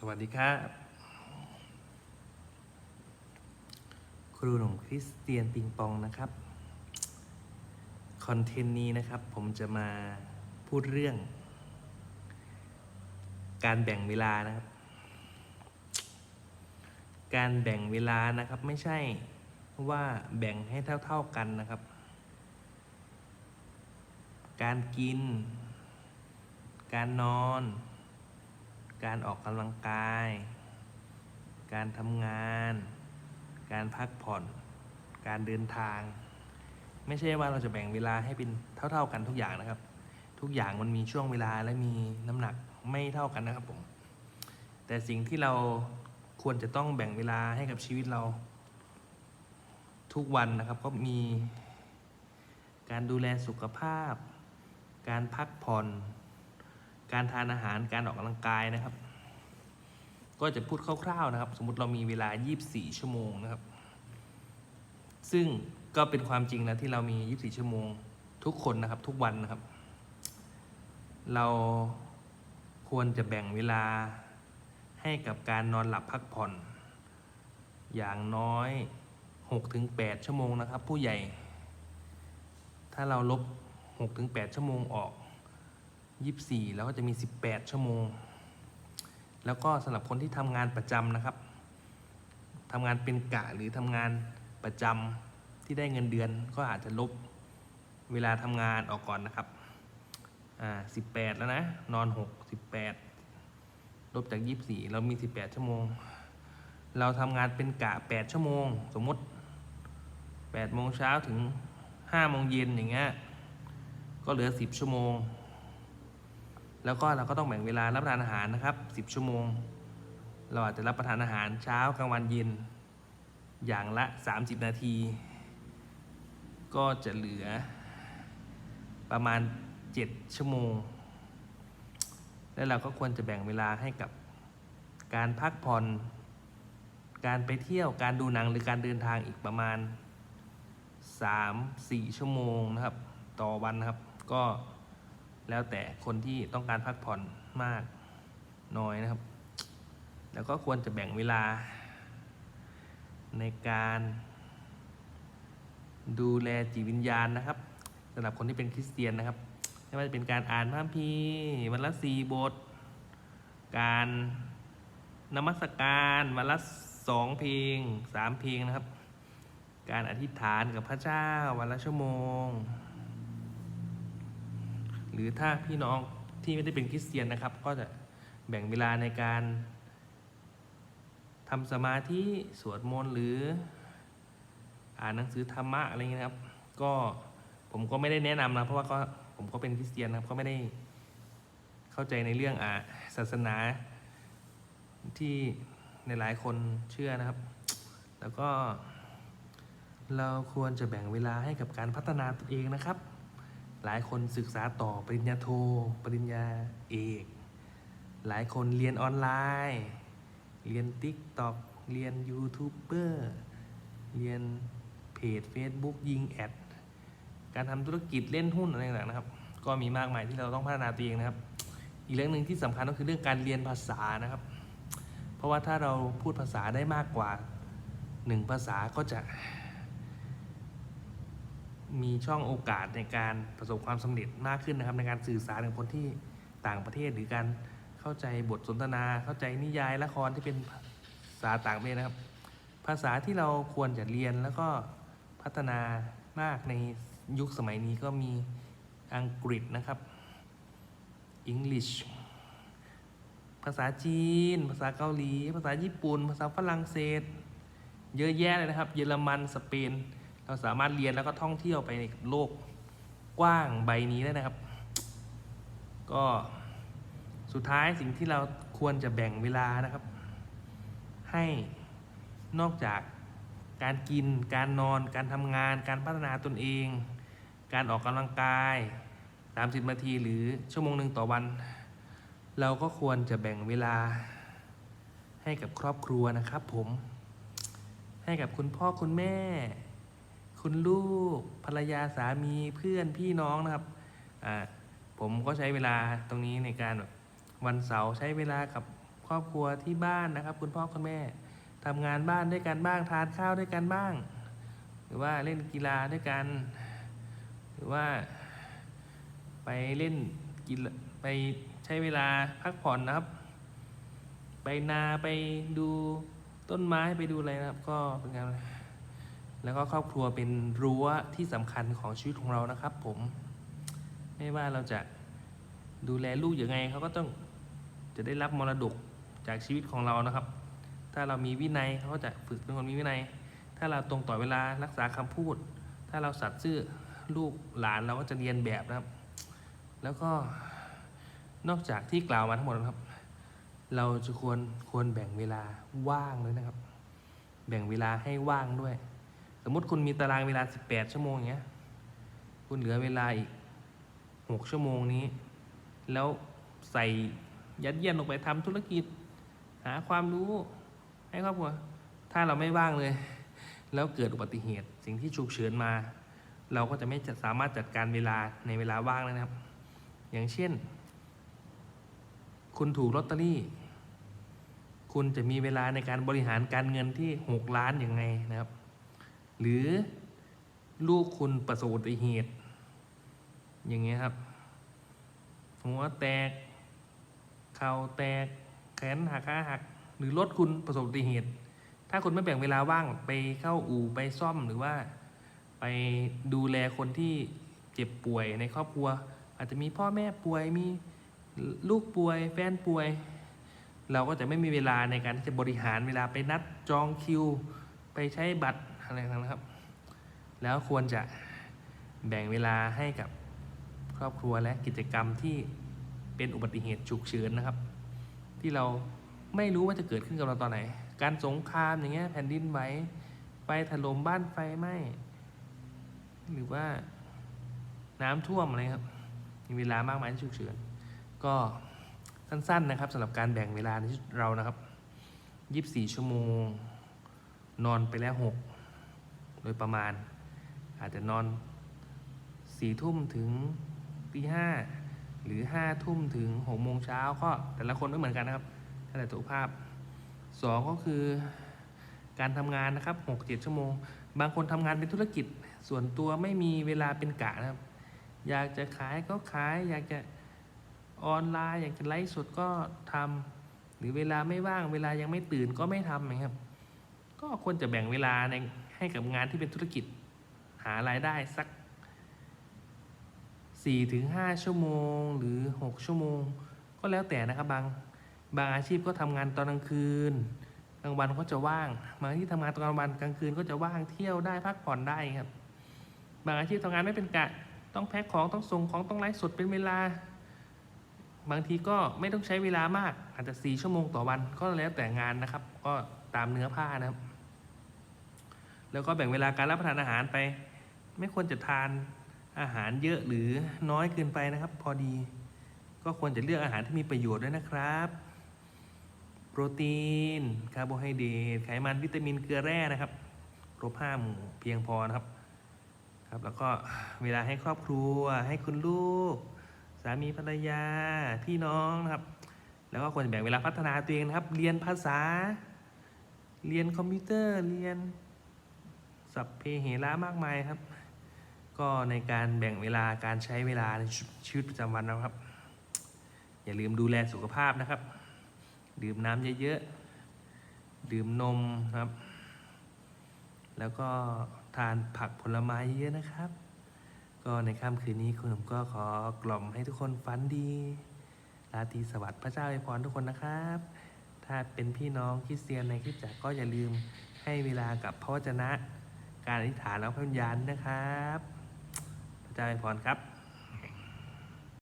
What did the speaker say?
สวัสดีครับ ครูหนุ่มคริสเตียนปิงปองนะครับ คอนเทนต์นี้นะครับ ผมจะมาพูดเรื่อง การแบ่งเวลานะครับ การแบ่งเวลานะครับ ไม่ใช่ว่าแบ่งให้เท่า ๆกันนะครับ การกิน การนอน การออกกำลังกาย การทำงาน การพักผ่อน การเดินทาง ไม่ใช่ว่าเราจะแบ่งเวลาให้เป็นเท่า ๆกันทุกอย่างนะครับ ทุกอย่างมันมีช่วงเวลาและมีน้ำหนักไม่เท่ากันนะครับผม แต่สิ่งที่เราควรจะต้องแบ่งเวลาให้กับชีวิตเรา ทุกวันนะครับก็มี การดูแลสุขภาพ การพักผ่อน การทานอาหารการออกกำลังกายนะครับ ก็จะพูดคร่าวๆนะครับ สมมติเรามีเวลา 24 ชั่วโมงนะครับ ซึ่งก็เป็นความจริงนะที่เรามี 24 ชั่วโมง ทุกคนนะครับทุกวันนะครับ เราควรจะแบ่งเวลาให้กับการนอนหลับพักผ่อน อย่างน้อย 6-8 ชั่วโมงนะครับ ผู้ใหญ่ ถ้าเราลบ 6-8 ชั่วโมงออก 24 แล้วก็จะมี 18 ชั่วโมง แล้วก็สำหรับคนที่ทำงานประจำนะครับทำงานเป็นกะหรือทำงานประจำที่ได้เงินเดือนก็อาจจะลบเวลาทำงานออกก่อนนะครับ อ่า 18 แล้วนะ นอน 6 18 ลบจาก 24 เรามี 18 ชั่วโมง เราทำงานเป็นกะ 8 ชั่วโมง สมมติ 8 โมงเช้าถึง 5 โมงเย็นอย่างเงี้ย ก็เหลือ 10 ชั่วโมง แล้วก็เราก็ต้องแบ่งเวลารับประทานอาหารนะครับ 10 ชั่วโมง เราอาจจะรับประทานอาหารเช้ากลางวันเย็น อย่างละ 30 นาที ก็จะเหลือประมาณ 7 ชั่วโมง แล้วเราก็ควรจะแบ่งเวลาให้กับการพักผ่อน การไปเที่ยว การดูหนังหรือการเดินทางอีกประมาณ 3-4 ชั่วโมงนะครับ ต่อวันนะครับ ก็ แล้วแต่คนที่ต้องการพักผ่อนมากน้อยนะครับ แล้วก็ควรจะแบ่งเวลา ในการดูแลจิตวิญญาณนะครับสำหรับคนที่เป็นคริสเตียนนะครับไม่ว่าจะเป็นการอ่านพระคัมภีร์วันละสี่บท การนมัสการวันละสองเพลงสามเพลงนะครับ การอธิษฐานกับพระเจ้าวันละชั่วโมง หรือถ้าพี่น้องที่ไม่ได้เป็นคริสเตียนนะครับ ก็จะแบ่งเวลาในการทำสมาธิสวดมนต์หรืออ่านหนังสือธรรมะอะไรเงี้ยนะครับก็ผมก็ไม่ได้แนะนำนะเพราะว่าก็ผมก็เป็นคริสเตียนนะครับก็ไม่ได้เข้าใจในเรื่องอ่าศาสนาที่ในหลายคนเชื่อนะครับ แล้วก็เราควรจะแบ่งเวลาให้กับการพัฒนาตัวเองนะครับ หลายคนศึกษาต่อปริญญาโท ปริญญาเอก หลายคนเรียนออนไลน์ เรียน t ิ k t o k เรียนยูทูบเบอร์เรียนเพจ Facebook ยิงแอด การทำธุรกิจเล่นหุ้นอะไรต่างๆนะครับ ก็มีมากมายที่เราต้องพัฒนาตัวเองนะครับ อีกเรื่องหนึ่งที่สำคัญก็คือเรื่องการเรียนภาษานะครับ เพราะว่าถ้าเราพูดภาษาได้มากกว่าหนึ่งภาษาก็จะ มีช่องโอกาสในการประสบความสำเร็จมากขึ้นนะครับ ในการสื่อสารกับคนที่ต่างประเทศหรือการเข้าใจบทสนทนา เข้าใจนิยายละครที่เป็นภาษาต่างประเทศนะครับ ภาษาที่เราควรจะเรียนแล้วก็พัฒนามากในยุคสมัยนี้ก็มีอังกฤษนะครับ English ภาษาจีน ภาษาเกาหลี ภาษาญี่ปุ่น ภาษาฝรั่งเศส เยอะแยะเลยนะครับ เยอรมัน สเปน เราสามารถเรียนแล้วก็ท่องเที่ยวไปในโลกกว้างใบนี้ได้นะครับ ก็สุดท้ายสิ่งที่เราควรจะแบ่งเวลานะครับ ให้นอกจากการกิน การนอน การทำงาน การพัฒนาตนเอง การออกกำลังกาย 30 นาทีหรือชั่วโมงหนึ่งต่อวัน เราก็ควรจะแบ่งเวลา ให้กับครอบครัวนะครับผม ให้กับคุณพ่อคุณแม่ คุณลูกภรรยาสามีเพื่อนพี่น้องนะครับผมก็ใช้เวลาตรงนี้ในการแบบวันเสาร์ใช้เวลากับครอบครัวที่บ้านนะครับ คุณพ่อคุณแม่ทำงานบ้านด้วยกันบ้างทานข้าวด้วยกันบ้าง หรือว่าเล่นกีฬาด้วยกัน หรือว่าไปเล่นกีฬาไปใช้เวลาพักผ่อนนะครับ ไปนาไปดูต้นไม้ไปดูอะไรนะครับ ก็เป็นการ แล้วก็ครอบครัวเป็นรั้วที่สำคัญของชีวิตของเรานะครับ ผม ไม่ว่าเราจะดูแลลูกยังไงเขาก็ต้องจะได้รับมรดกจากชีวิตของเรานะครับ ถ้าเรามีวินัยเขาก็จะฝึกเป็นคนมีวินัย ถ้าเราตรงต่อเวลารักษาคำพูด ถ้าเราสัตย์ซื่อลูกหลานเราก็จะเรียนแบบนะครับ แล้วก็นอกจากที่กล่าวมาทั้งหมดนะครับ เราจะควรควรแบ่งเวลาว่างด้วยนะครับ แบ่งเวลาให้ว่างด้วย สมมติคุณมีตารางเวลา 18 ชั่วโมงอย่างเงี้ย คุณเหลือเวลาอีก 6 ชั่วโมงนี้ แล้วใส่ยัดเยียดลงไปทำธุรกิจ หาความรู้ให้ครอบครัว ถ้าเราไม่ว่างเลย แล้วเกิดอุบัติเหตุ สิ่งที่ฉุกเฉินมา เราก็จะไม่จะสามารถจัดการเวลาในเวลาว่างนะครับ อย่างเช่น คุณถูกลอตเตอรี่คุณจะมีเวลาในการบริหารการเงินที่ 6 ล้านยังไงนะครับ หรือลูกคุณประสบอุบัติเหตุ อย่างเงี้ยครับ หัวแตก เข่าแตก แขนหักขาหัก หรือรถคุณประสบอุบัติเหตุ ถ้าคุณไม่แบ่งเวลาว่างไปเข้าอู่ไปซ่อมหรือว่า ไปดูแลคนที่เจ็บป่วยในครอบครัว อาจจะมีพ่อแม่ป่วยมีลูกป่วยแฟนป่วย เราก็จะไม่มีเวลาในการที่จะบริหารเวลาไปนัดจองคิว ไปใช้บัตร อะไรต่างนะครับ แล้วควรจะแบ่งเวลาให้กับครอบครัวและกิจกรรมที่เป็นอุบัติเหตุฉุกเฉินนะครับ ที่เราไม่รู้ว่าจะเกิดขึ้นกับเราตอนไหน การสงครามอย่างเงี้ยแผ่นดินไหวไฟถล่มบ้านไฟไหม้หรือว่าน้ำท่วมอะไรครับมีเวลามากมายที่ฉุกเฉินก็สั้นๆนะครับสำหรับการแบ่งเวลาในเรานะครับ 24 ชั่วโมง นอนไปแล้ว 6 ดยประมาณ อาจจะนอน4ทุ่มถึงตีห้าหรือ5ทุ่มถึง6โมงเช้าก็แต่ละคนไม่เหมือนกันนะครับแล้วแต่สุขภาพ2ก็คือการทำงานนะครับ6-7ชั่วโมง บางคนทำงานเป็นธุรกิจ ส่วนตัวไม่มีเวลาเป็นกะนะครับ อยากจะขายก็ขาย อยากจะออนไลน์ อยากจะไลฟ์สดก็ทำหรือเวลาไม่ว่างเวลายังไม่ตื่นก็ไม่ทำนะครับ ก็ควรจะแบ่งเวลาใน ให้กับงานที่เป็นธุรกิจ หารายได้สัก 4-5ถึงชั่วโมง หรือ 6 ชั่วโมง ก็แล้วแต่นะครับบางบางอาชีพก็ทำงานตอนกลางคืน กลางวันก็จะว่างบางที่ทำงานตอนกลางวันกลางคืนก็จะว่างเที่ยวได้พักผ่อนได้ครับ บางอาชีพทำงานไม่เป็นกะต้องแพ็คของต้องส่งของต้องไลฟ์สดเป็นเวลา บางทีก็ไม่ต้องใช้เวลามาก อาจจะ 4 ชั่วโมงต่อวันก็แล้วแต่งานนะครับ ก็ตามเนื้อผ้านะครับ แล้วก็แบ่งเวลาการรับประทานอาหารไป ไม่ควรจะทานอาหารเยอะหรือน้อยเกินไปนะครับ พอดี ก็ควรจะเลือกอาหารที่มีประโยชน์ด้วยนะครับ โปรตีนคาร์โบไฮเดรตไขมันวิตามินเกลือแร่นะครับครบห้าหมู่เพียงพอนะครับครับ แล้วก็เวลาให้ครอบครัว ให้คุณลูก สามีภรรยาพี่น้องนะครับ แล้วก็ควรจะแบ่งเวลาพัฒนาตัวเองนะครับ เรียนภาษา เรียนคอมพิวเตอร์เรียน สัพเพเหระมากมายครับ ก็ในการแบ่งเวลาการใช้เวลาในชีวิตประจำวันนะครับ อย่าลืมดูแลสุขภาพนะครับ ดื่มน้ำเยอะๆ ดื่มนมครับ แล้วก็ทานผักผลไม้เยอะนะครับ ก็ในค่ำคืนนี้คุณผมก็ขอกล่อมให้ทุกคนฝันดีราตรีสวัสดิ์พระเจ้าอวยพรทุกคนนะครับ ถ้าเป็นพี่น้องคริสเตียนในคริสตจักรก็อย่าลืมให้เวลากับพระวจนะ การอธิษฐานแล้วพระวิญญาณนะครับ พระเจ้าอวยพรครับ